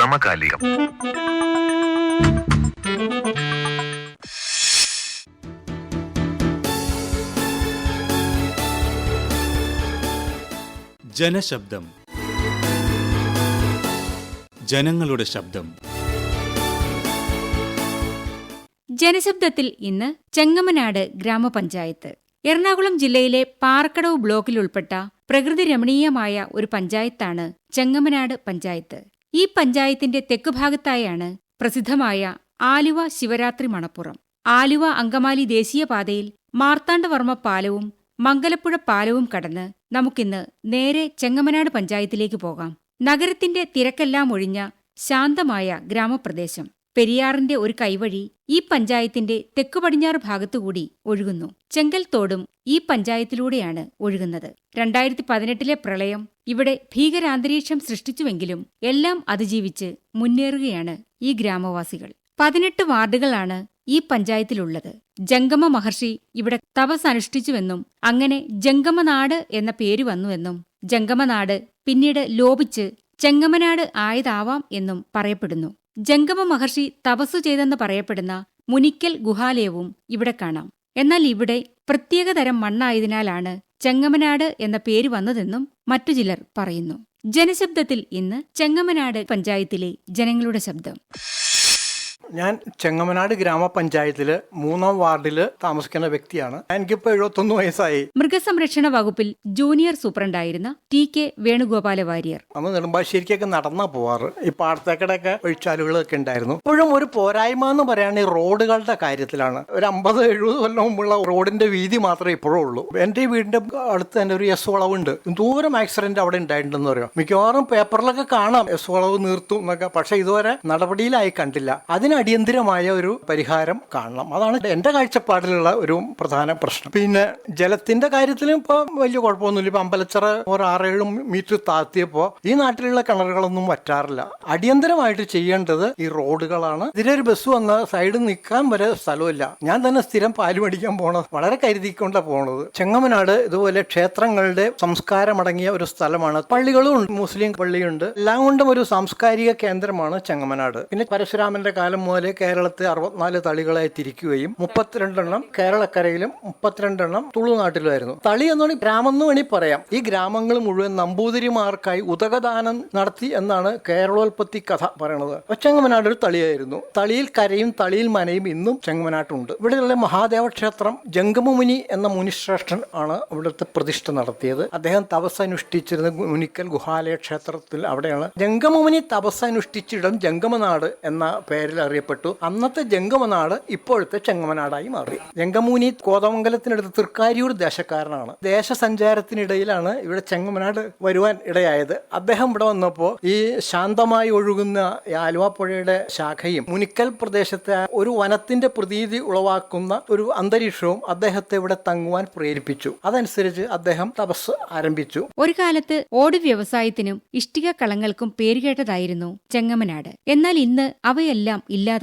സമകാലികം. ജനശബ്ദം. ജനങ്ങളുടെ ശബ്ദം. ജനശബ്ദത്തിൽ ഇന്ന് ചെങ്ങമനാട് ഗ്രാമപഞ്ചായത്ത്. എറണാകുളം ജില്ലയിലെ പാർക്കടവ് ബ്ലോക്കിൽ ഉൾപ്പെട്ട പ്രകൃതി രമണീയമായ ഒരു പഞ്ചായത്താണ് ചെങ്ങമനാട് പഞ്ചായത്ത്. ഈ പഞ്ചായത്തിന്റെ തെക്കുഭാഗത്തായാണ് പ്രസിദ്ധമായ ആലുവ ശിവരാത്രി മണപ്പുറം. ആലുവ അങ്കമാലി ദേശീയപാതയിൽ മാർത്താണ്ഡവർമ്മ പാലവും മംഗലപ്പുഴ പാലവും കടന്ന് നമുക്കിന്ന് നേരെ ചെങ്ങമനാട് പഞ്ചായത്തിലേക്ക് പോകാം. നഗരത്തിന്റെ തിരക്കെല്ലാം ഒഴിഞ്ഞ ശാന്തമായ ഗ്രാമപ്രദേശം. പെരിയാറിന്റെ ഒരു കൈവഴി ഈ പഞ്ചായത്തിന്റെ തെക്കു പടിഞ്ഞാറ് ഭാഗത്തുകൂടി ഒഴുകുന്നു. ചെങ്കൽത്തോടും ഈ പഞ്ചായത്തിലൂടെയാണ് ഒഴുകുന്നത്. രണ്ടായിരത്തി പതിനെട്ടിലെ പ്രളയം ഇവിടെ ഭീകരാന്തരീക്ഷം സൃഷ്ടിച്ചുവെങ്കിലും എല്ലാം അതിജീവിച്ച് മുന്നേറുകയാണ് ഈ ഗ്രാമവാസികൾ. പതിനെട്ട് വാർഡുകളാണ് ഈ പഞ്ചായത്തിലുള്ളത്. ജംഗമ മഹർഷി ഇവിടെ തപസ് അനുഷ്ഠിച്ചുവെന്നും അങ്ങനെ ജംഗമനാട് എന്ന പേര് വന്നുവെന്നും ജംഗമനാട് പിന്നീട് ലോപിച്ച് ചെങ്ങമനാട് ആയതാവാം എന്നും പറയപ്പെടുന്നു. ജംഗമ മഹർഷി തപസ്സു ചെയ്തെന്ന് പറയപ്പെടുന്ന മുനിക്കൽ ഗുഹാലയവും ഇവിടെ കാണാം. എന്നാൽ ഇവിടെ പ്രത്യേകതരം മണ്ണായതിനാലാണ് ചെങ്ങമനാട് എന്ന പേര് വന്നതെന്നും മറ്റു ചിലർ പറയുന്നു. ജനശബ്ദത്തിൽ ഇന്ന് ചെങ്ങമനാട് പഞ്ചായത്തിലെ ജനങ്ങളുടെ ശബ്ദം. ഞാൻ ചെങ്ങമനാട് ഗ്രാമപഞ്ചായത്തിൽ മൂന്നാം വാർഡിൽ താമസിക്കുന്ന വ്യക്തിയാണ്. എനിക്കിപ്പോൾ എഴുപത്തൊന്ന് വയസ്സായി. മൃഗസംരക്ഷണ വകുപ്പിൽ ജൂനിയർ സൂപ്രണ്ടായിരുന്ന ടി കെ വേണുഗോപാല വാര്യർ. അന്ന് നെടുമ്പാശ്ശേരിക്കൊക്കെ നടന്നാ പോവാറ്. ഈ പാടത്തേക്കടൊക്കെ ഒഴിച്ചാലുകളൊക്കെ ഉണ്ടായിരുന്നു. ഇപ്പോഴും ഒരു പോരായ്മ എന്ന് പറയുകയാണെങ്കിൽ റോഡുകളുടെ കാര്യത്തിലാണ്. ഒരു അമ്പത് എഴുപത് കൊല്ലം മുമ്പുള്ള റോഡിന്റെ വീതി മാത്രമേ ഇപ്പോഴും ഉള്ളൂ. എന്റെ വീടിന്റെ അടുത്ത് തന്നെ ഒരു എസ് വളവുണ്ട്. ദൂരം ആക്സിഡന്റ് അവിടെ ഉണ്ടായിട്ടുണ്ടെന്ന് പറയാം മിക്കവാറും പേപ്പറിലൊക്കെ കാണാം എസ് വളവ് നിർത്തും എന്നൊക്കെ. പക്ഷെ ഇതുവരെ നടപടിയിലായി കണ്ടില്ല. അതിന് അടിയന്തിരമായ ഒരു പരിഹാരം കാണണം. അതാണ് എന്റെ കാഴ്ചപ്പാടിലുള്ള ഒരു പ്രധാന പ്രശ്നം. പിന്നെ ജലത്തിന്റെ കാര്യത്തിലും ഇപ്പോൾ വലിയ കുഴപ്പമൊന്നുമില്ല. ഇപ്പൊ അമ്പലച്ചിറ ഒരു ആറേഴ് മീറ്റർ താത്തിയപ്പോൾ ഈ നാട്ടിലുള്ള കിണറുകളൊന്നും വറ്റാറില്ല. അടിയന്തരമായിട്ട് ചെയ്യേണ്ടത് ഈ റോഡുകളാണ്. ഇതിലെ ഒരു ബസ് വന്ന സൈഡിൽ നിൽക്കാൻ വരെ സ്ഥലമില്ല. ഞാൻ തന്നെ സ്ഥിരം പാൽ മേടിക്കാൻ പോണത് വളരെ കരുതിക്കൊണ്ടാണ് പോണത്. ചെങ്ങമനാട് ഇതുപോലെ ക്ഷേത്രങ്ങളുടെ സംസ്കാരമടങ്ങിയ ഒരു സ്ഥലമാണ്. പള്ളികളും മുസ്ലിം പള്ളിയുണ്ട്. എല്ലാം കൊണ്ടും ഒരു സാംസ്കാരിക കേന്ദ്രമാണ് ചെങ്ങമനാട്. പിന്നെ പരശുരാമന്റെ കാലം മുതലേ കേരളത്തെ അറുപത്തിനാല് തളികളായി തിരിക്കുകയും മുപ്പത്തിരണ്ടെണ്ണം കേരളക്കരയിലും മുപ്പത്തിരണ്ടെണ്ണം തുളുനാട്ടിലുമായിരുന്നു. തളി എന്നാണ് ഗ്രാമം എന്ന് വേണമെങ്കിൽ പറയാം. ഈ ഗ്രാമങ്ങൾ മുഴുവൻ നമ്പൂതിരിമാർക്കായി ഉദകദാനം നടത്തി എന്നാണ് കേരളോൽപത്തി കഥ പറയണത്. ചെങ്ങമനാട് ഒരു തളിയായിരുന്നു. തളിയിൽ കരയും തളിയിൽ മനയും ഇന്നും ചെങ്ങമനാട്ടുണ്ട്. ഇവിടെയുള്ള മഹാദേവ ക്ഷേത്രം ജംഗമമുനി എന്ന മുനിശ്രേഷ്ഠൻ ആണ് ഇവിടുത്തെ പ്രതിഷ്ഠ നടത്തിയത്. അദ്ദേഹം തപസ് അനുഷ്ഠിച്ചിരുന്ന മുനിക്കൽ ഗുഹാലയ ക്ഷേത്രത്തിൽ അവിടെയാണ്. ജംഗമമുനി തപസ് അനുഷ്ഠിച്ചിടം ജംഗമനാട് എന്ന പേരിൽ അറിയപ്പെട്ടു. അന്നത്തെ ജംഗമനാട് ഇപ്പോഴത്തെ ചെങ്ങമനാടായി മാറി. ജംഗമൂനി കോതമംഗലത്തിനടുത്ത് തൃക്കാരിയൂർ ദേശക്കാരനാണ്. ദേശസഞ്ചാരത്തിനിടയിലാണ് ഇവിടെ ചെങ്ങമനാട് വരുവാൻ ഇടയായത്. അദ്ദേഹം ഇവിടെ വന്നപ്പോൾ ഈ ശാന്തമായി ഒഴുകുന്ന ഈ ആലുവ ശാഖയും മുനിക്കൽ പ്രദേശത്തെ ഒരു വനത്തിന്റെ പ്രതീതി ഉളവാക്കുന്ന ഒരു അന്തരീക്ഷവും അദ്ദേഹത്തെ ഇവിടെ തങ്ങുവാൻ പ്രേരിപ്പിച്ചു. അതനുസരിച്ച് അദ്ദേഹം തപസ് ആരംഭിച്ചു. ഒരു കാലത്ത് ഓട് വ്യവസായത്തിനും ഇഷ്ടിക കളങ്ങൾക്കും പേരുകേട്ടതായിരുന്നു ചെങ്ങമനാട്. എന്നാൽ ഇന്ന് അവയെല്ലാം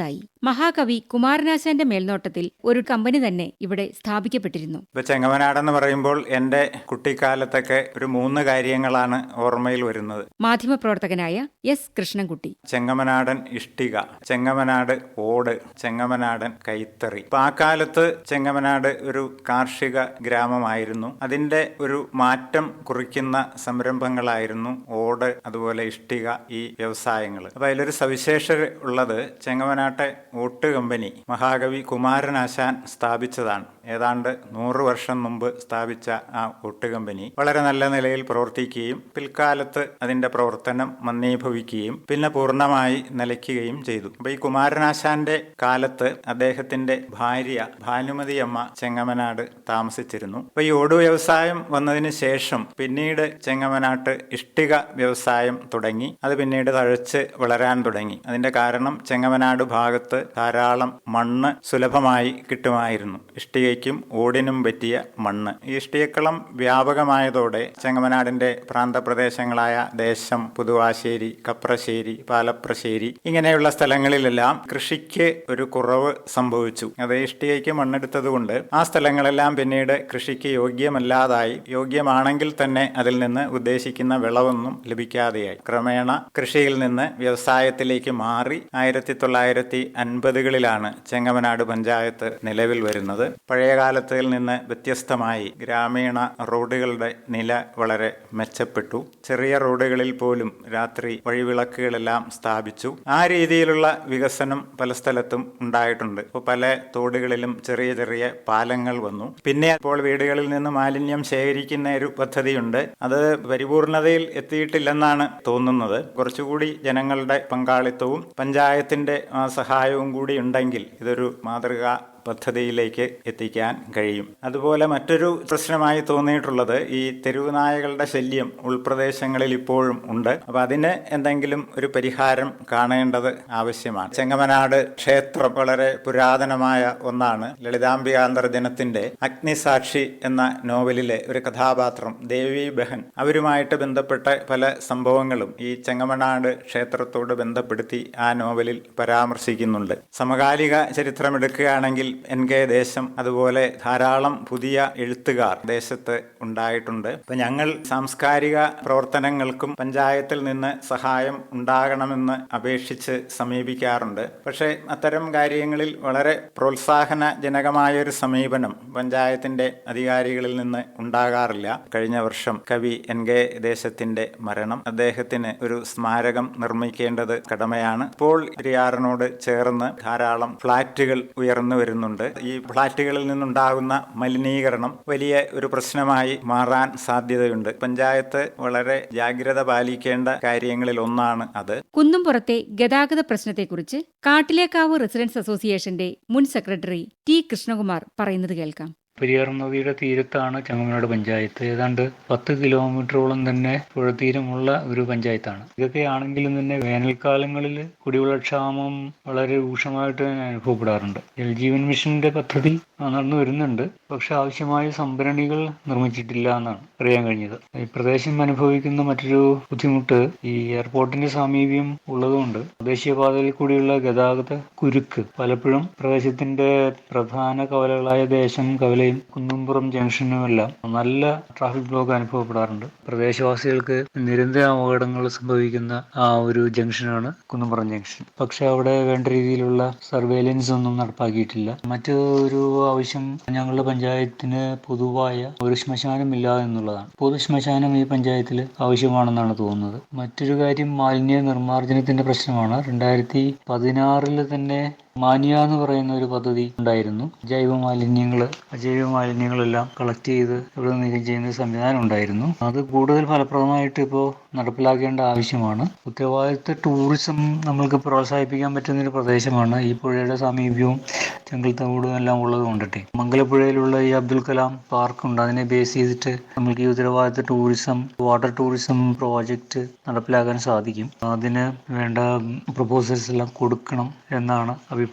い。മഹാകവി കുമാരനാശാന്റെ മേൽനോട്ടത്തിൽ ഒരു കമ്പനി തന്നെ ഇവിടെ സ്ഥാപിക്കപ്പെട്ടിരുന്നു. ഇപ്പൊ ചെങ്ങമനാടെന്ന് പറയുമ്പോൾ എന്റെ കുട്ടിക്കാലത്തൊക്കെ ഒരു മൂന്ന് കാര്യങ്ങളാണ് ഓർമ്മയിൽ വരുന്നത്. മാധ്യമപ്രവർത്തകനായ എസ് കൃഷ്ണൻകുട്ടി. ചെങ്ങമനാടൻ ഇഷ്ടിക ചെങ്ങമനാട് ഓട് ചെങ്ങമനാടൻ കൈത്തറി. ഇപ്പൊ ആ കാലത്ത് ചെങ്ങമനാട് ഒരു കാർഷിക ഗ്രാമമായിരുന്നു. അതിന്റെ ഒരു മാറ്റം കുറിക്കുന്ന സംരംഭങ്ങളായിരുന്നു ഓട് അതുപോലെ ഇഷ്ടിക ഈ വ്യവസായങ്ങൾ. അപ്പൊ അതിലൊരു സവിശേഷത ഉള്ളത് ചെങ്ങമനാട്ടെ ഓട്ട് കമ്പനി മഹാകവി കുമാരനാശാൻ സ്ഥാപിച്ചതാണ്. ഏതാണ്ട് നൂറ് വർഷം മുമ്പ് സ്ഥാപിച്ച ആ ഓട്ട് കമ്പനി വളരെ നല്ല നിലയിൽ പ്രവർത്തിക്കുകയും പിൽക്കാലത്ത് അതിന്റെ പ്രവർത്തനം മന്ദീഭവിക്കുകയും പിന്നെ പൂർണമായി നിലയ്ക്കുകയും ചെയ്തു. അപ്പൊ ഈ കുമാരനാശാന്റെ കാലത്ത് അദ്ദേഹത്തിന്റെ ഭാര്യ ഭാനുമതിയമ്മ ചെങ്ങമനാട് താമസിച്ചിരുന്നു. അപ്പൊ ഈ ഓട് വ്യവസായം വന്നതിന് ശേഷം പിന്നീട് ചെങ്ങമനാട്ട് ഇഷ്ടിക വ്യവസായം തുടങ്ങി. അത് പിന്നീട് തഴച്ച് വളരാൻ തുടങ്ങി. അതിന്റെ കാരണം ചെങ്ങമനാട് ഭാഗത്ത് ധാരാളം മണ്ണ് സുലഭമായി കിട്ടുമായിരുന്നു. ഇഷ്ടികയ്ക്കും ഓടിനും പറ്റിയ മണ്ണ്. ഈ ഇഷ്ടികക്കളം വ്യാപകമായതോടെ ചെങ്ങമനാടിന്റെ പ്രാന്തപ്രദേശങ്ങളായ ദേശം പുതുവാശ്ശേരി കപ്രശ്ശേരി പാലപ്രശ്ശേരി ഇങ്ങനെയുള്ള സ്ഥലങ്ങളിലെല്ലാം കൃഷിക്ക് ഒരു കുറവ് സംഭവിച്ചു. അത് ഇഷ്ടികയ്ക്ക് മണ്ണെടുത്തതുകൊണ്ട് ആ സ്ഥലങ്ങളെല്ലാം പിന്നീട് കൃഷിക്ക് യോഗ്യമല്ലാതായി. യോഗ്യമാണെങ്കിൽ തന്നെ അതിൽ നിന്ന് ഉദ്ദേശിക്കുന്ന വിളവൊന്നും ലഭിക്കാതെയായി. ക്രമേണ കൃഷിയിൽ നിന്ന് വ്യവസായത്തിലേക്ക് മാറി ആയിരത്തി തൊള്ളായിരത്തി അൻപതുകളിലാണ് ചെങ്ങമനാട് പഞ്ചായത്ത് നിലവിൽ വരുന്നത്. പഴയ കാലത്തിൽ നിന്ന് വ്യത്യസ്തമായി ഗ്രാമീണ റോഡുകളുടെ നില വളരെ മെച്ചപ്പെട്ടു. ചെറിയ റോഡുകളിൽ പോലും രാത്രി വഴിവിളക്കുകളെല്ലാം സ്ഥാപിച്ചു. ആ രീതിയിലുള്ള വികസനം പല സ്ഥലത്തും ഉണ്ടായിട്ടുണ്ട്. ഇപ്പോൾ പല തോടുകളിലും ചെറിയ ചെറിയ പാലങ്ങൾ വന്നു. പിന്നെ ഇപ്പോൾ വീടുകളിൽ നിന്ന് മാലിന്യം ശേഖരിക്കുന്ന ഒരു പദ്ധതിയുണ്ട്. അത് പരിപൂർണതയിൽ എത്തിയിട്ടില്ലെന്നാണ് തോന്നുന്നത്. കുറച്ചുകൂടി ജനങ്ങളുടെ പങ്കാളിത്തവും പഞ്ചായത്തിന്റെ ആ, സഹായവും കൂടി ഉണ്ടെങ്കിൽ ഇതൊരു മാതൃകാ പദ്ധതിയിലേക്ക് എത്തിക്കാൻ കഴിയും. അതുപോലെ മറ്റൊരു പ്രശ്നമായി തോന്നിയിട്ടുള്ളത് ഈ തെരുവ് നായകളുടെ ശല്യം ഉൾപ്രദേശങ്ങളിൽ ഇപ്പോഴും ഉണ്ട്. അപ്പൊ അതിന് എന്തെങ്കിലും ഒരു പരിഹാരം കാണേണ്ടത് ആവശ്യമാണ്. ചെങ്ങമനാട് ക്ഷേത്രം വളരെ പുരാതനമായ ഒന്നാണ്. ലളിതാംബികാന്തർജനത്തിന്റെ അഗ്നിസാക്ഷി എന്ന നോവലിലെ ഒരു കഥാപാത്രം ദേവി ബഹൻ. അവരുമായിട്ട് ബന്ധപ്പെട്ട പല സംഭവങ്ങളും ഈ ചെങ്ങമനാട് ക്ഷേത്രത്തോട് ബന്ധപ്പെടുത്തി ആ നോവലിൽ പരാമർശിക്കുന്നുണ്ട്. സമകാലിക ചരിത്രം എടുക്കുകയാണെങ്കിൽ എൻ കെ ദേശം അതുപോലെ ധാരാളം പുതിയ എഴുത്തുകാർ ദേശത്ത് ഉണ്ടായിട്ടുണ്ട്. അപ്പൊ ഞങ്ങൾ സാംസ്കാരിക പ്രവർത്തനങ്ങൾക്കും പഞ്ചായത്തിൽ നിന്ന് സഹായം ഉണ്ടാകണമെന്ന് അപേക്ഷിച്ച് സമീപിക്കാറുണ്ട്. പക്ഷേ അത്തരം കാര്യങ്ങളിൽ വളരെ പ്രോത്സാഹനജനകമായ ഒരു സമീപനം പഞ്ചായത്തിന്റെ അധികാരികളിൽ നിന്ന് ഉണ്ടാകാറില്ല. കഴിഞ്ഞ വർഷം കവി എൻ കെ ദേശത്തിന്റെ മരണം അദ്ദേഹത്തിന് ഒരു സ്മാരകം നിർമ്മിക്കേണ്ടത് കടമയാണ്. ഇപ്പോൾ പെരിയാറിനോട് ചേർന്ന് ധാരാളം ഫ്ളാറ്റുകൾ ഉയർന്നു വരുന്നുണ്ട് ഈ ഫ്ളാറ്റുകളിൽ നിന്നുണ്ടാകുന്ന മലിനീകരണം വലിയ ഒരു പ്രശ്നമായി മാറാൻ സാധ്യതയുണ്ട്. പഞ്ചായത്ത് വളരെ ജാഗ്രത പാലിക്കേണ്ട കാര്യങ്ങളിൽ ഒന്നാണ് അത്. കുന്നുംപുറത്തെ ഗതാഗത പ്രശ്നത്തെക്കുറിച്ച് കാട്ടിലേക്കാവ് റെസിഡൻസ് അസോസിയേഷന്റെ മുൻ സെക്രട്ടറി ടി കൃഷ്ണകുമാർ പറയുന്നത് കേൾക്കാം. പെരിയാർ നദിയുടെ തീരത്താണ് ചങ്ങമനാട് പഞ്ചായത്ത്. ഏതാണ്ട് പത്ത് കിലോമീറ്ററോളം തന്നെ പുഴത്തീരമുള്ള ഒരു പഞ്ചായത്താണ്. ഇതൊക്കെ ആണെങ്കിലും തന്നെ വേനൽക്കാലങ്ങളിൽ കുടിവെള്ളക്ഷാമം വളരെ രൂക്ഷമായിട്ട് അനുഭവപ്പെടാറുണ്ട്. ജൽജീവൻ മിഷന്റെ പദ്ധതി നടന്നു വരുന്നുണ്ട്. പക്ഷെ ആവശ്യമായ സംഭരണികൾ നിർമ്മിച്ചിട്ടില്ല എന്നാണ് അറിയാൻ കഴിഞ്ഞത്. ഈ പ്രദേശം അനുഭവിക്കുന്ന മറ്റൊരു ബുദ്ധിമുട്ട് ഈ എയർപോർട്ടിന്റെ സാമീപ്യം ഉള്ളതുകൊണ്ട് ദേശീയപാതയിൽ കൂടിയുള്ള ഗതാഗത കുരുക്ക് പലപ്പോഴും പ്രദേശത്തിന്റെ പ്രധാന കവലകളായ ദേശം കവലയും കുന്നുംപുറം ജംഗ്ഷനും എല്ലാം നല്ല ട്രാഫിക് ബ്ലോക്ക് അനുഭവപ്പെടാറുണ്ട്. പ്രദേശവാസികൾക്ക് നിരന്തരം അപകടങ്ങൾ സംഭവിക്കുന്ന ആ ഒരു ജംഗ്ഷനാണ് കുന്നുംപുറം ജംഗ്ഷൻ. പക്ഷെ അവിടെ വേണ്ട രീതിയിലുള്ള സർവേലൻസ് ഒന്നും നടപ്പാക്കിയിട്ടില്ല. മറ്റൊരു ആവശ്യം ഞങ്ങളുടെ പഞ്ചായത്തിന് പൊതുവായ ഒരു ശ്മശാനം ഇല്ല എന്നുള്ളതാണ്. പൊതു ശ്മശാനം ഈ പഞ്ചായത്തിൽ ആവശ്യമാണെന്നാണ് തോന്നുന്നത്. മറ്റൊരു കാര്യം മാലിന്യ നിർമ്മാർജനത്തിന്റെ പ്രശ്നമാണ്. രണ്ടായിരത്തി പതിനാറിൽ തന്നെ മാനിയ എന്ന് പറയുന്ന ഒരു പദ്ധതി ഉണ്ടായിരുന്നു. ജൈവ മാലിന്യങ്ങൾ അജൈവ മാലിന്യങ്ങളെല്ലാം കളക്ട് ചെയ്ത് ഇവിടെ നീക്കം ചെയ്യുന്ന സംവിധാനം ഉണ്ടായിരുന്നു. അത് കൂടുതൽ ഫലപ്രദമായിട്ട് ഇപ്പോൾ നടപ്പിലാക്കേണ്ട ആവശ്യമാണ്. ഉത്തരവാദിത്ത ടൂറിസം നമ്മൾക്ക് പ്രോത്സാഹിപ്പിക്കാൻ പറ്റുന്ന ഒരു പ്രദേശമാണ് ഈ പുഴയുടെ സമീപവും ചെങ്കൽത്തവടും എല്ലാം ഉള്ളത് കൊണ്ടിട്ട്. മംഗലപ്പുഴയിലുള്ള ഈ അബ്ദുൽ കലാം പാർക്ക് ഉണ്ട്. അതിനെ ബേസ് ചെയ്തിട്ട് നമുക്ക് ഈ ഉത്തരവാദിത്ത ടൂറിസം വാട്ടർ ടൂറിസം പ്രോജക്റ്റ് നടപ്പിലാക്കാൻ സാധിക്കും. അതിന് വേണ്ട പ്രപ്പോസൽസ് എല്ലാം കൊടുക്കണം എന്നാണ് അഭിപ്രായം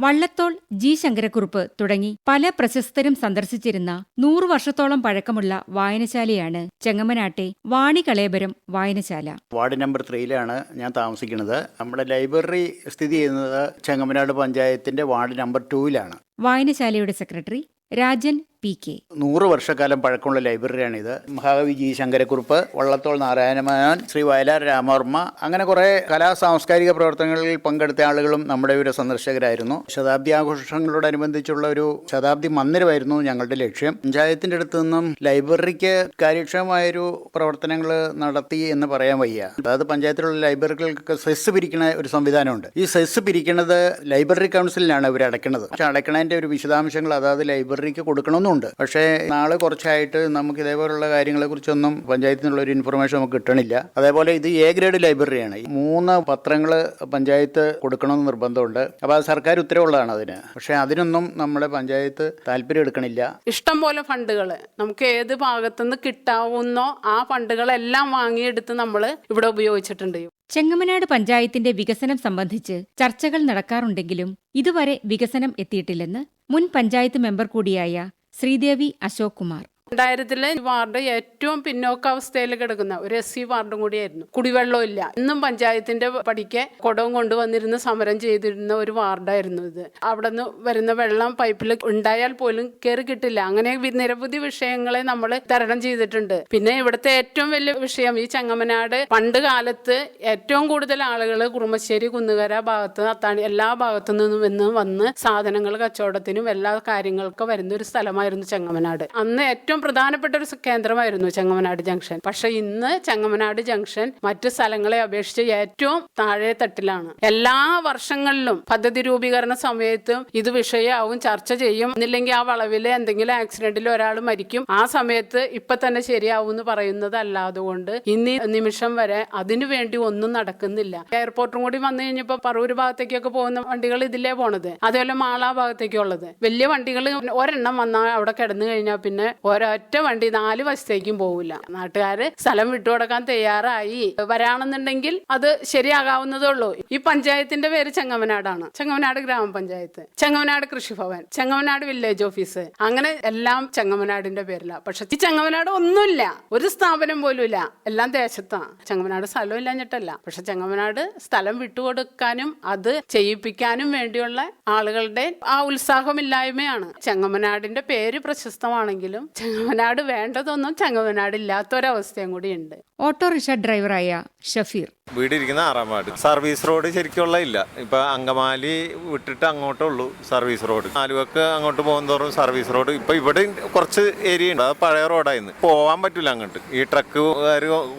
വള്ളത്തോൾ ജി ശങ്കരക്കുറുപ്പ് തുടങ്ങി പല പ്രശസ്തരും സന്ദർശിച്ചിരുന്ന നൂറു വർഷത്തോളം പഴക്കമുള്ള വായനശാലയാണ് ചെങ്ങമനാട്ടെ വാണികളേബരം വായനശാല. വാർഡ് നമ്പർ ത്രീയിലാണ് ഞാൻ താമസിക്കുന്നത്. നമ്മുടെ ലൈബ്രറി സ്ഥിതി ചെയ്യുന്നത് ചെങ്ങമനാട് പഞ്ചായത്തിന്റെ വാർഡ് നമ്പർ ടൂവിലാണ്. വായനശാലയുടെ സെക്രട്ടറി രാജൻ പി കെ നൂറ് വർഷക്കാലം പഴക്കമുള്ള ലൈബ്രറിയാണിത്. മഹാകവി ജി ശങ്കരക്കുറുപ്പ് വള്ളത്തോൾ നാരായണമേനോൻ ശ്രീ വയലാർ രാമവർമ്മ അങ്ങനെ കുറേ കലാ സാംസ്കാരിക പ്രവർത്തനങ്ങളിൽ പങ്കെടുത്ത ആളുകളും നമ്മുടെ ഇവിടെ സന്ദർശകരായിരുന്നു. ശതാബ്ദി ആഘോഷങ്ങളോടനുബന്ധിച്ചുള്ള ഒരു ശതാബ്ദി മന്ദിരമായിരുന്നു ഞങ്ങളുടെ ലക്ഷ്യം. പഞ്ചായത്തിന്റെ അടുത്ത് നിന്നും ലൈബ്രറിക്ക് കാര്യക്ഷമമായൊരു പ്രവർത്തനങ്ങൾ നടത്തി എന്ന് പറയാൻ വയ്യ. അതായത് പഞ്ചായത്തിലുള്ള ലൈബ്രറികൾക്ക് സെസ് പിരിക്കുന്ന ഒരു സംവിധാനമുണ്ട്. ഈ സെസ് പിരിക്കുന്നത് ലൈബ്രറി കൗൺസിലിനാണ് ഇവർ അടയ്ക്കുന്നത് പക്ഷെ അടയ്ക്കണതിന്റെ ഒരു വിശദാംശങ്ങൾ അതായത് ലൈബ്രറിക്ക് കൊടുക്കണമെന്നുണ്ട് ഉണ്ട്. പക്ഷേ നാളെ കുറച്ചായിട്ട് നമുക്ക് ഇതേപോലുള്ള കാര്യങ്ങളെ കുറിച്ചൊന്നും പഞ്ചായത്തിൽ നിന്നുള്ള ഒരു ഇൻഫർമേഷൻ നമുക്ക് കിട്ടണില്ല. അതേപോലെ ഇത് എ ഗ്രേഡ് ലൈബ്രറിയാണ് ഈ മൂന്ന് പത്രങ്ങൾ പഞ്ചായത്ത് കൊടുക്കണമെന്ന് നിർബന്ധമുണ്ട്. അപ്പോൾ അത് സർക്കാർ ഉത്തരവുള്ളതാണ് അതിന്. പക്ഷേ അതിനൊന്നും നമ്മുടെ പഞ്ചായത്ത് താല്പര്യം എടുക്കണില്ല. ഇഷ്ടം പോലെ ഫണ്ടുകൾ നമുക്ക് ഏത് ഭാഗത്തുനിന്ന് കിട്ടാവുന്നോ ആ ഫണ്ടുകളെല്ലാം വാങ്ങിയെടുത്ത് നമ്മൾ ഇവിടെ ഉപയോഗിച്ചിട്ടുണ്ട്. ചെങ്ങമനാട് പഞ്ചായത്തിന്റെ വികസനം സംബന്ധിച്ച് ചർച്ചകൾ നടക്കാറുണ്ടെങ്കിലും ഇതുവരെ വികസനം എത്തിയിട്ടില്ലെന്ന് മുൻ പഞ്ചായത്ത് മെമ്പർ കൂടിയായ శ్రీదేవి అశోక్ కుమార్ രണ്ടായിരത്തിലെ വാർഡ് ഏറ്റവും പിന്നോക്കാവസ്ഥയിൽ കിടക്കുന്ന ഒരു എസ് സി വാർഡും കൂടിയായിരുന്നു. കുടിവെള്ളവും ഇല്ല. ഇന്നും പഞ്ചായത്തിന്റെ പടിക്ക് കുടവും കൊണ്ടുവന്നിരുന്ന് സമരം ചെയ്തിരുന്ന ഒരു വാർഡായിരുന്നു ഇത്. അവിടെ നിന്ന് വരുന്ന വെള്ളം പൈപ്പിൽ ഉണ്ടായാൽ പോലും കയറി കിട്ടില്ല. അങ്ങനെ നിരവധി വിഷയങ്ങളെ നമ്മൾ തരണം ചെയ്തിട്ടുണ്ട്. പിന്നെ ഇവിടുത്തെ ഏറ്റവും വലിയ വിഷയം ഈ ചങ്ങമനാട്. പണ്ട് കാലത്ത് ഏറ്റവും കൂടുതൽ ആളുകൾ കുറുമശ്ശേരി കുന്നുകര ഭാഗത്ത് അത്താണി എല്ലാ ഭാഗത്തു നിന്നും ഇന്ന് വന്ന് സാധനങ്ങൾ കച്ചവടത്തിനും എല്ലാ കാര്യങ്ങൾക്കും വരുന്ന ഒരു സ്ഥലമായിരുന്നു ചെങ്ങമനാട്. അന്ന് ഏറ്റവും പ്രധാനപ്പെട്ട ഒരു കേന്ദ്രമായിരുന്നു ചെങ്ങമനാട് ജംഗ്ഷൻ. പക്ഷെ ഇന്ന് ചെങ്ങമനാട് ജംഗ്ഷൻ മറ്റു സ്ഥലങ്ങളെ അപേക്ഷിച്ച് ഏറ്റവും താഴെ തട്ടിലാണ്. എല്ലാ വർഷങ്ങളിലും പദ്ധതി രൂപീകരണ സമയത്തും ഇത് വിഷയമാവും ചർച്ച ചെയ്യും. എന്നില്ലെങ്കിൽ ആ വളവിൽ എന്തെങ്കിലും ആക്സിഡന്റിൽ ഒരാൾ മരിക്കും. ആ സമയത്ത് ഇപ്പൊ തന്നെ ശരിയാവും എന്ന് പറയുന്നത് അല്ലാതുകൊണ്ട് ഇന്ന് ഈ നിമിഷം വരെ അതിനു വേണ്ടി ഒന്നും നടക്കുന്നില്ല. എയർപോർട്ടും കൂടി വന്നു കഴിഞ്ഞപ്പോൾ പറവൂർ ഭാഗത്തേക്കൊക്കെ പോകുന്ന വണ്ടികൾ ഇതിലേ പോണത്. അതേപോലെ മാള ഭാഗത്തേക്കുള്ളത് വലിയ വണ്ടികൾ ഒരെണ്ണം വന്നാൽ അവിടെ കിടന്നു കഴിഞ്ഞാൽ പിന്നെ ഒരൊറ്റ വണ്ടി നാല് വശത്തേക്കും പോവില്ല. നാട്ടുകാര് സ്ഥലം വിട്ടുകൊടുക്കാൻ തയ്യാറായി. വരാണെന്നുണ്ടെങ്കിൽ അത് ശരിയാകാവുന്നതേ ഉള്ളൂ ഈ പഞ്ചായത്തിന്റെ പേര് ചെങ്ങമനാടാണ് ചെങ്ങമനാട് ഗ്രാമപഞ്ചായത്ത്. ചെങ്ങമനാട് കൃഷിഭവൻ. Chengamanad village office. അങ്ങനെ എല്ലാം ചെങ്ങമനാടിന്റെ പേരിലാണ് പക്ഷെ ഈ ചെങ്ങമനാട് ഒന്നുമില്ല. ഒരു സ്ഥാപനം പോലും ഇല്ല എല്ലാം ദേശത്താണ് ചെങ്ങമനാട് സ്ഥലം ഇല്ലാഞ്ഞിട്ടല്ല. പക്ഷെ ചെങ്ങമനാട് സ്ഥലം വിട്ടുകൊടുക്കാനും അത് ചെയ്യിപ്പിക്കാനും വേണ്ടിയുള്ള ആളുകളുടെ ആ ഉത്സാഹമില്ലായ്മയാണ്. ചെങ്ങമനാടിന്റെ പേര് പ്രശസ്തമാണെങ്കിലും ചെങ്ങമനാട് വേണ്ടതൊന്നും ചങ്ങവനാട് ഇല്ലാത്തൊരവസ്ഥയും കൂടിയുണ്ട്. ഓട്ടോറിക്ഷ ഡ്രൈവറായ ഷഫീർ വീടിരിക്കുന്ന ആറാം വാർഡ്. സർവീസ് റോഡ് ശരിക്കുള്ള ഇല്ല ഇപ്പൊ അങ്കമാലി വിട്ടിട്ട് അങ്ങോട്ടേ ഉള്ളൂ സർവീസ് റോഡ്. ആലുവക്ക് അങ്ങോട്ട് പോകുന്ന തോറും സർവീസ് റോഡ്. ഇപ്പൊ ഇവിടെ കുറച്ച് ഏരിയ ഉണ്ട്. അത് പഴയ റോഡായിരുന്നു. പോവാൻ പറ്റില്ല അങ്ങോട്ട്. ഈ ട്രക്ക്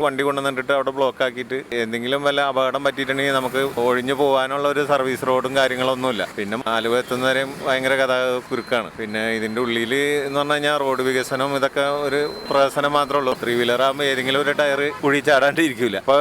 വണ്ടി കൊണ്ടുവന്നിട്ട് അവിടെ ബ്ലോക്ക് ആക്കിയിട്ട് എന്തെങ്കിലും വല്ല അപകടം പറ്റിയിട്ടുണ്ടെങ്കിൽ നമുക്ക് ഒഴിഞ്ഞു പോകാനുള്ള ഒരു സർവീസ് റോഡും കാര്യങ്ങളൊന്നുമില്ല. പിന്നെ ആലുവ എത്തുന്നവരെയും ഭയങ്കര കഥാ കുരുക്കാണ്. പിന്നെ ഇതിന്റെ ഉള്ളിൽ എന്ന് പറഞ്ഞു കഴിഞ്ഞാൽ റോഡ് വികസനം ഇതൊക്കെ ഒരു പ്രവേശനം മാത്രമേ ഉള്ളൂ. ത്രീ വീലർ ആകുമ്പോൾ ഏതെങ്കിലും ഒരു ടയർ കുഴി ചാടാണ്ടിരിക്കില്ല ഇരിക്കില്ല അപ്പൊ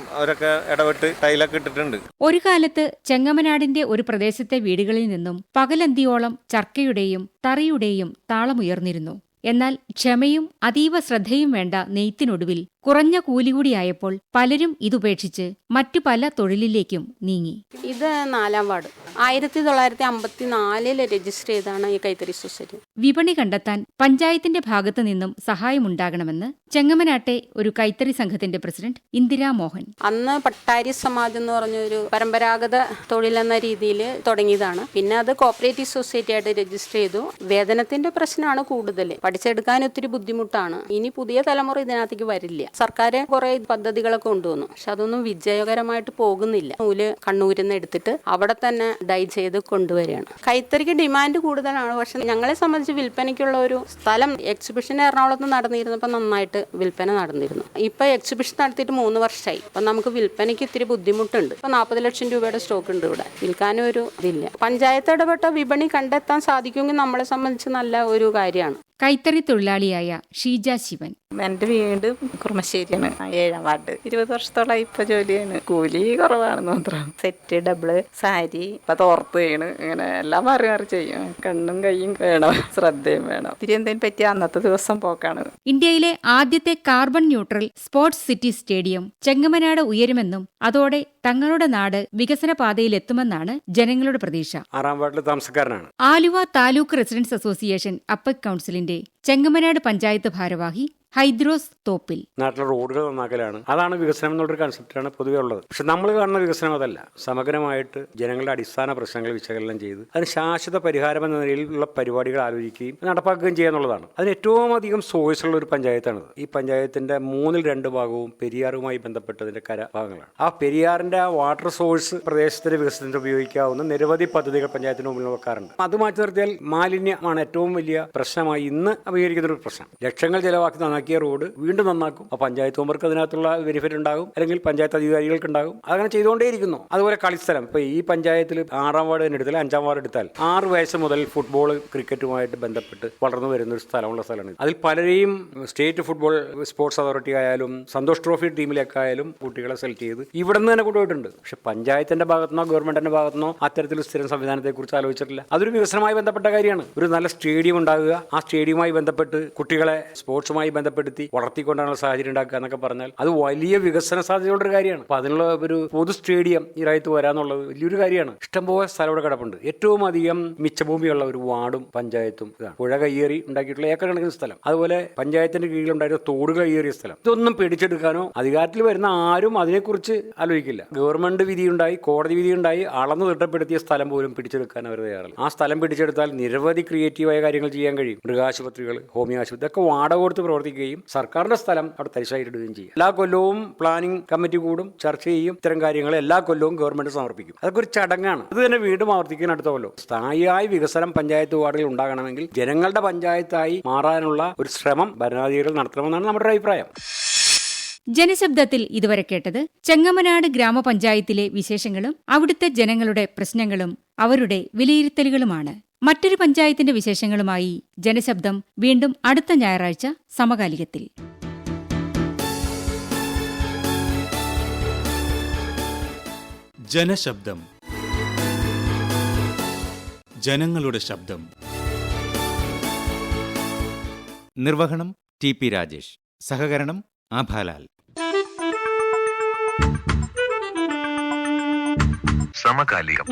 മെമ്പർമാരും അവരൊക്കെ ഇടപെട്ട് ടൈലൊക്കെ ഇട്ടിട്ടുണ്ട്. ഒരു കാലത്ത് ചെങ്ങമനാടിന്റെ ഒരു പ്രദേശത്തെ വീടുകളിൽ നിന്നും പകലന്തിയോളം ചർക്കയുടെയും തറിയുടെയും താളമുയർന്നിരുന്നു എന്നാൽ ക്ഷമയും അതീവ ശ്രദ്ധയും വേണ്ട നെയ്ത്തിനൊടുവിൽ കുറഞ്ഞ കൂലി കൂടിയായപ്പോൾ പലരും ഇതുപേക്ഷിച്ച് മറ്റു പല തൊഴിലിലേക്കും നീങ്ങി. ഇത് നാലാം വാർഡ്. ആയിരത്തി തൊള്ളായിരത്തി അമ്പത്തി നാലിൽ രജിസ്റ്റർ ചെയ്താണ് ഈ കൈത്തറി സൊസൈറ്റി. വിപണി കണ്ടെത്താൻ പഞ്ചായത്തിന്റെ ഭാഗത്തു നിന്നും സഹായമുണ്ടാകണമെന്ന് ചെങ്ങമനാട്ടെ ഒരു കൈത്തറി സംഘത്തിന്റെ പ്രസിഡന്റ് ഇന്ദിരാ മോഹൻ. അന്ന് പട്ടാരി സമാജം എന്ന് പറഞ്ഞൊരു പരമ്പരാഗത തൊഴിലെന്ന രീതിയിൽ തുടങ്ങിയതാണ്. പിന്നെ അത് കോപ്പറേറ്റീവ് സൊസൈറ്റി ആയിട്ട് രജിസ്റ്റർ ചെയ്തു. വേതനത്തിന്റെ പ്രശ്നമാണ് കൂടുതൽ. പഠിച്ചെടുക്കാൻ ഒത്തിരി ബുദ്ധിമുട്ടാണ്. ഇനി പുതിയ തലമുറ ഇതിനകത്തേക്ക് വരില്ല. സർക്കാർ കുറെ പദ്ധതികളൊക്കെ കൊണ്ടുവന്നു. പക്ഷെ അതൊന്നും വിജയകരമായിട്ട് പോകുന്നില്ല. നൂൽ കണ്ണൂരിൽ നിന്ന് എടുത്തിട്ട് അവിടെ തന്നെ ഡൈ ചെയ്ത് കൊണ്ടുവരികയാണ്. കൈത്തറിക്ക് ഡിമാൻഡ് കൂടുതലാണ്. പക്ഷെ ഞങ്ങളെ സംബന്ധിച്ച് വിൽപ്പനയ്ക്കുള്ള ഒരു സ്ഥലം എക്സിബിഷൻ എറണാകുളത്ത് നടന്നിരുന്നപ്പോൾ നന്നായിട്ട് വിൽപ്പന നടന്നിരുന്നു. ഇപ്പൊ എക്സിബിഷൻ നടത്തിയിട്ട് മൂന്ന് വർഷമായി അപ്പൊ നമുക്ക് വിൽപ്പനയ്ക്ക് ഇത്തിരി ബുദ്ധിമുട്ടുണ്ട്. ഇപ്പൊ നാൽപ്പത് ലക്ഷം രൂപയുടെ സ്റ്റോക്ക് ഉണ്ട് ഇവിടെ. വിൽക്കാനും ഒരു ഇതില്ല. പഞ്ചായത്ത് ഇടപെട്ട വിപണി കണ്ടെത്താൻ സാധിക്കുമെങ്കിൽ നമ്മളെ സംബന്ധിച്ച് നല്ല ഒരു കാര്യമാണ്. കൈത്തറി തൊഴിലാളിയായ ഷീജ ശിവൻ. എന്റെ വീട് കുറുമശ്ശേരിയാണ്. ഏഴാം വാർഡ്. ഇരുപത് വർഷത്തോളമായി ഇപ്പൊ ജോലിയാണ് കൂലി കുറവാണ് മാത്രം. സെറ്റ് ഡബിൾ സാരി ഇപ്പൊ തോർത്ത് ചെയ്യണ് ഇങ്ങനെ എല്ലാം മാറി മാറി ചെയ്യും. കണ്ണും കൈയും വേണം. ശ്രദ്ധയും വേണം. എന്തെങ്കിലും പറ്റിയ അന്നത്തെ ദിവസം പോക്കാണ്. ഇന്ത്യയിലെ ആദ്യത്തെ carbon neutral sports city stadium Chengamanad ഉയരുമെന്നും അതോടെ തങ്ങളുടെ നാട് വികസന പാതയിലെത്തുമെന്നാണ് ജനങ്ങളുടെ പ്രതീക്ഷ. ആറാം വാർഡിലെ താമസക്കാരനാണ്. ആലുവ താലൂക്ക് റെസിഡൻസ് അസോസിയേഷൻ അപ്പക് കൌൺസിലിന്റെ ചെങ്ങമനാട് പഞ്ചായത്ത് ഭാരവാഹി ഹൈദ്രോസ് തോപ്പിൽ നാട്ടിലെ റോഡുകൾ നന്നാക്കലാണ്. അതാണ് വികസനം എന്നുള്ളൊരു കൺസെപ്റ്റാണ് പൊതുവെ ഉള്ളത്. പക്ഷെ നമ്മൾ കാണുന്ന വികസനം അതല്ല. സമഗ്രമായിട്ട് ജനങ്ങളുടെ അടിസ്ഥാന പ്രശ്നങ്ങൾ വിശകലനം ചെയ്ത് അതിന് ശാശ്വത പരിഹാരം എന്ന നിലയിലുള്ള പരിപാടികൾ ആലോചിക്കുകയും നടപ്പാക്കുകയും ചെയ്യുക എന്നുള്ളതാണ്. അതിന് ഏറ്റവും അധികം സോഴ്സ് ഉള്ള ഒരു പഞ്ചായത്താണ് ഈ പഞ്ചായത്തിന്റെ മൂന്നിൽ രണ്ട് ഭാഗവും പെരിയാറുമായി ബന്ധപ്പെട്ടതിന്റെ കര ഭാഗങ്ങളാണ്. ആ പെരിയാറിന്റെ ആ വാട്ടർ സോഴ്സ് പ്രദേശത്തിന്റെ വികസനത്തിന് ഉപയോഗിക്കാവുന്ന നിരവധി പദ്ധതികൾ പഞ്ചായത്തിന് മുമ്പിൽ വെക്കാറുണ്ട്. അത് മാറ്റി നിർത്തിയാൽ മാലിന്യമാണ് ഏറ്റവും വലിയ പ്രശ്നമായി ഇന്ന് അഭിമുഖീകരിക്കുന്ന ഒരു പ്രശ്നം. ലക്ഷങ്ങൾ ചെലവാക്കി നന്നാക്കിയ റോഡ് വീണ്ടും നന്നാക്കും. ആ പഞ്ചായത്ത് മെമ്പർക്ക് അതിനകത്തുള്ള ബെനിഫിറ്റ് ഉണ്ടാകും. അല്ലെങ്കിൽ പഞ്ചായത്ത് അധികാരികൾക്ക് ഉണ്ടാകും അതങ്ങനെ ചെയ്തുകൊണ്ടേയിരിക്കുന്നു. അതുപോലെ കളിസ്ഥലം. ഇപ്പൊ ഈ പഞ്ചായത്തിൽ ആറാം വാർഡ് തന്നെ എടുത്താൽ അഞ്ചാം വാർഡ് എടുത്താൽ ആറ് വയസ്സ് മുതൽ ഫുട്ബോൾ ക്രിക്കറ്റുമായിട്ട് ബന്ധപ്പെട്ട് വളർന്നു വരുന്ന ഒരു സ്ഥലമുള്ള സ്ഥലമാണ് അതിൽ പലരെയും സ്റ്റേറ്റ് ഫുട്ബോൾ സ്പോർട്സ് അതോറിറ്റി ആയാലും സന്തോഷ് ട്രോഫി ടീമിലേക്ക് ആയാലും കുട്ടികളെ സെലക്ട് ചെയ്ത് ഇവിടെ നിന്ന് തന്നെ കൊണ്ടുപോയിട്ടുണ്ട്. പക്ഷെ പഞ്ചായത്തിന്റെ ഭാഗത്തുനിന്നോ ഗവൺമെന്റിന്റെ ഭാഗത്തുനിന്നോ അത്തരത്തിൽ സ്ഥിരം സംവിധാനത്തെ കുറിച്ച് ആലോചിച്ചിട്ടില്ല. അതൊരു വികസനമായി ബന്ധപ്പെട്ട കാര്യമാണ്. ഒരു നല്ല സ്റ്റേഡിയം ഉണ്ടാകുക. ആ സ്റ്റേഡിയവുമായി ബന്ധപ്പെട്ട് കുട്ടികളെ സ്പോർട്സുമായി ബന്ധപ്പെടുത്തി വളർത്തിക്കൊണ്ടാണ് സാഹചര്യം ഉണ്ടാക്കുക എന്നൊക്കെ പറഞ്ഞാൽ അത് വലിയ വികസന സാധ്യതയുള്ള ഒരു കാര്യമാണ്. അപ്പൊ അതിനുള്ള ഒരു പൊതു സ്റ്റേഡിയം ഈ രാജ്യത്ത് വരാന്നുള്ളത് വലിയൊരു കാര്യമാണ്. ഇഷ്ടംപോലെ സ്ഥലം ഇവിടെ കിടപ്പുണ്ട്. ഏറ്റവും അധികം മിച്ചഭൂമിയുള്ള ഒരു വാർഡും പഞ്ചായത്തും ഇതാണ്. പുഴ കയ്യേറി ഉണ്ടാക്കിയിട്ടുള്ള ഏക്കർ കണക്കിന് സ്ഥലം. അതുപോലെ പഞ്ചായത്തിന്റെ കീഴിൽ ഉണ്ടായിരുന്ന തോട് കയ്യേറിയ സ്ഥലം. ഇതൊന്നും പിടിച്ചെടുക്കാനോ അധികാരത്തിൽ വരുന്ന ആരും അതിനെക്കുറിച്ച് ആലോചിക്കില്ല. ഗവൺമെന്റ് വിധിയുണ്ടായി കോടതി വിധിയുണ്ടായി അളന്നു തിട്ടപ്പെടുത്തിയ സ്ഥലം പോലും പിടിച്ചെടുക്കാൻ അവർ തയ്യാറില്ല. ആ സ്ഥലം പിടിച്ചെടുത്താൽ നിരവധി ക്രിയേറ്റീവായ കാര്യങ്ങൾ ചെയ്യാൻ കഴിയും. മൃഗാശുപത്രികൾ ഹോമിയോ ആശുപത്രി ഒക്കെ വാടക കൊടുത്ത് പ്രവർത്തിക്കുകയും സർക്കാരിന്റെ സ്ഥലം അവിടെ തരിശായിട്ടിടുകയും ചെയ്യും എല്ലാ കൊല്ലവും പ്ലാനിംഗ് കമ്മിറ്റി കൂടും ചർച്ച ചെയ്യും ഇത്തരം കാര്യങ്ങൾ എല്ലാ കൊല്ലവും ഗവൺമെന്റ് സമർപ്പിക്കും. അതൊക്കെ ഒരു ചടങ്ങാണ്. അത് തന്നെ വീണ്ടും ആവർത്തിക്കാൻ അടുത്ത കൊല്ലം. സ്ഥായിയായ വികസനം പഞ്ചായത്ത് വാർഡിൽ ഉണ്ടാകണമെങ്കിൽ ജനങ്ങളുടെ പഞ്ചായത്തായി മാറാനുള്ള ഒരു ശ്രമം ഭരണാധികാരികൾ നടത്തണമെന്നാണ് നമ്മുടെ അഭിപ്രായം. ജനശബ്ദത്തിൽ ഇതുവരെ കേട്ടത് ചെങ്ങമനാട് ഗ്രാമപഞ്ചായത്തിലെ വിശേഷങ്ങളും അവിടുത്തെ ജനങ്ങളുടെ പ്രശ്നങ്ങളും അവരുടെ വിലയിരുത്തലുകളുമാണ്. മറ്റൊരു പഞ്ചായത്തിന്റെ വിശേഷങ്ങളുമായി ജനശബ്ദം വീണ്ടും അടുത്ത ഞായറാഴ്ച സമകാലികത്തിൽ. ജനശബ്ദം. ജനങ്ങളുടെ ശബ്ദം. നിർവഹണം ടി പി രാജേഷ്. സഹകരണം ആഭാലാൽ. സമകാലികം.